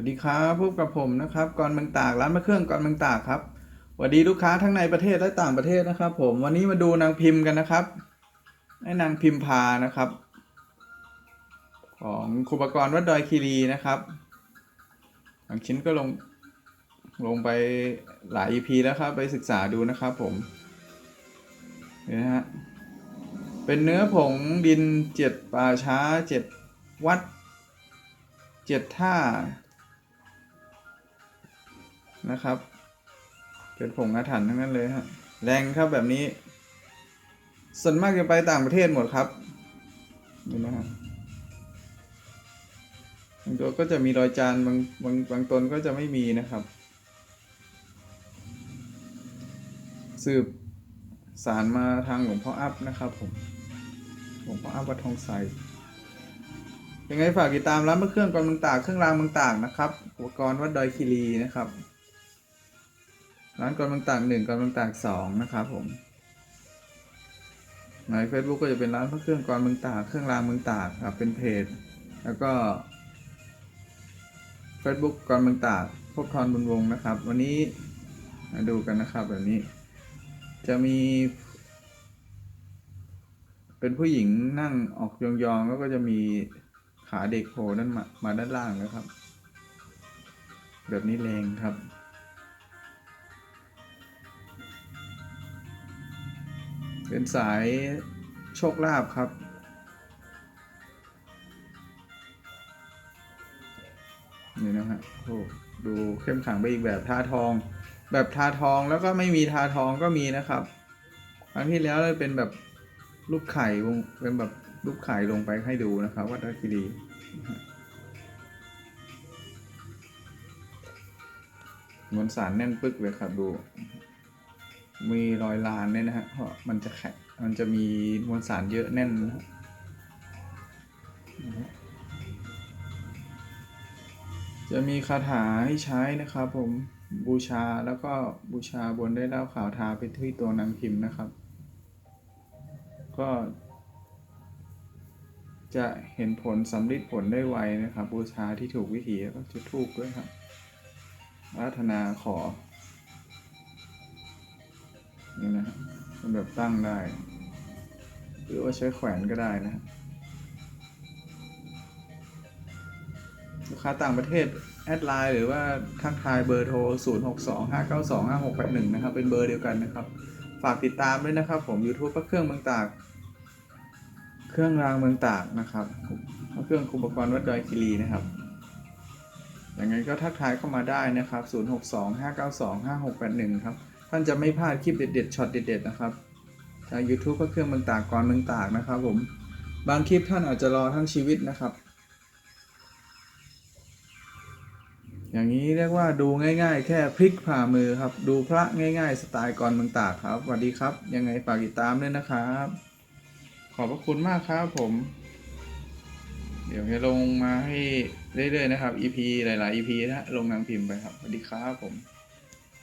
วัสดีครับพบกับผมนะครับกรเมืองตากร้านมะเครื่องกรเมืองตากครับสวัสดีลูกค้าทั้งในประเทศและต่างประเทศนะครับ ผมวันนี้มาดูนางพิมพ์กันนะครับไอ้นางพิมพานะครับ ของครูปกรณ์วัดดอยคีรีนะครับบางชิ้นก็ลงลงไปหลาย EP แล้วครับ ไปศึกษาดูนะครับผมนี่นะฮะเป็นเนื้อผงดินเจ็ดป่าช้าเจ็ดวัดเจ็ดท่า นะครับ เป็นผงอาถรรพ์ทั้งนั้นเลยฮะแรงครับแบบนี้ ส่วนมากจะไปต่างประเทศหมดครับนี่นะฮะบางตัวก็จะมีรอยจานบางบางบางตนก็จะไม่มีนะครับ สืบสารมาทางหลวงพ่ออัพนะครับผมหลวงพ่ออัพวัดทองไทรยังไงฝากติดตามร้านเมื่อเครื่องกรเมืองตากเครื่องรางมืองตากนะครับ อุปกรณ์วัดดอยคีรีนะครับ ร้านกรเมืองตากหนึ่งกรเมืองตากสองนะครับผมใน Facebook ก็จะเป็นร้านพระเครื่องกรเมืองตากเครื่องรางเมืองตากครับเป็นเพจ แล้วก็ Facebook กรเมืองตากพบทรบุญวงนะครับ วันนี้มาดูกันนะครับแบบนี้ จะมี เป็นผู้หญิงนั่งออกยองๆแล้วก็จะมีขาเด็กโผล่ด้านมามาด้านล่างนะครับ แบบนี้แรงครับ เป็นสายโชคลาภครับ นี่นะฮะโอ้ดูเข้มขังไปอีกแบบทาทอง แบบทาทองแล้วก็ไม่มีทาทองก็มีนะครับ ครั้งที่แล้วเลยเป็นแบบรูปไข่วงเป็นแบบรูปไข่ลงไปให้ดูนะครับวัดราชคีรีนะฮะมวลสารแน่นปึกเลยครับดู มีรอยลานเนี่ยนะฮะเพราะมันจะแข็งมันจะมีมวลสารเยอะแน่นนะฮะจะมีคาถาให้ใช้นะครับผมบูชาแล้วก็บูชาบนได้เล่าขาวทาไปที่ตัวนางพิมพ์นะครับ ก็ จะเห็นผลสำลิดผลได้ไวนะครับ บูชาที่ถูกวิธีแล้วก็จุดทูบด้วยครับอาราธนาขอ นี่นะฮะเป็นแบบตั้งได้ หรือว่าใช้แขวนก็ได้นะลูกค้าต่างประเทศแอดไลน์หรือว่าทักทายเบอร์โทร 0 6 2 5 9 2 5 6 8 1 นะครับ เป็นเบอร์เดียวกันนะครับ ฝากติดตามด้วยนะครับ ผม YouTube พระเครื่องเมืองตาก เครื่องรางเมืองตากนะครับพระเครื่องอุปกรณ์วัดดอยคีรีนะครับอยังไงก็ทักทายเข้ามาได้นะครับ 0 6 2 5 9 2 5 6 8 1 ครับ ท่านจะไม่พลาดคลิปเด็ดๆช็อตเด็ดๆนะครับทาง YouTube ก็เครื่องเมืองตากกรเมืองตากนะครับผมบางคลิปท่านอาจจะรอทั้งชีวิตนะครับ อย่างนี้เรียกว่าดูง่าย ๆ แค่พลิกผ่ามือครับ ดูพระง่าย ๆ สไตล์กรเมืองตากครับสวัสดีครับ ยังไงฝากติดตามด้วยนะครับ ขอบพระคุณมากครับผม เดี๋ยวจะลงมาให้เรื่อยๆนะครับ EP หลายๆ EP นะลงนางพิมพ์ไปครับสวัสดีครับผม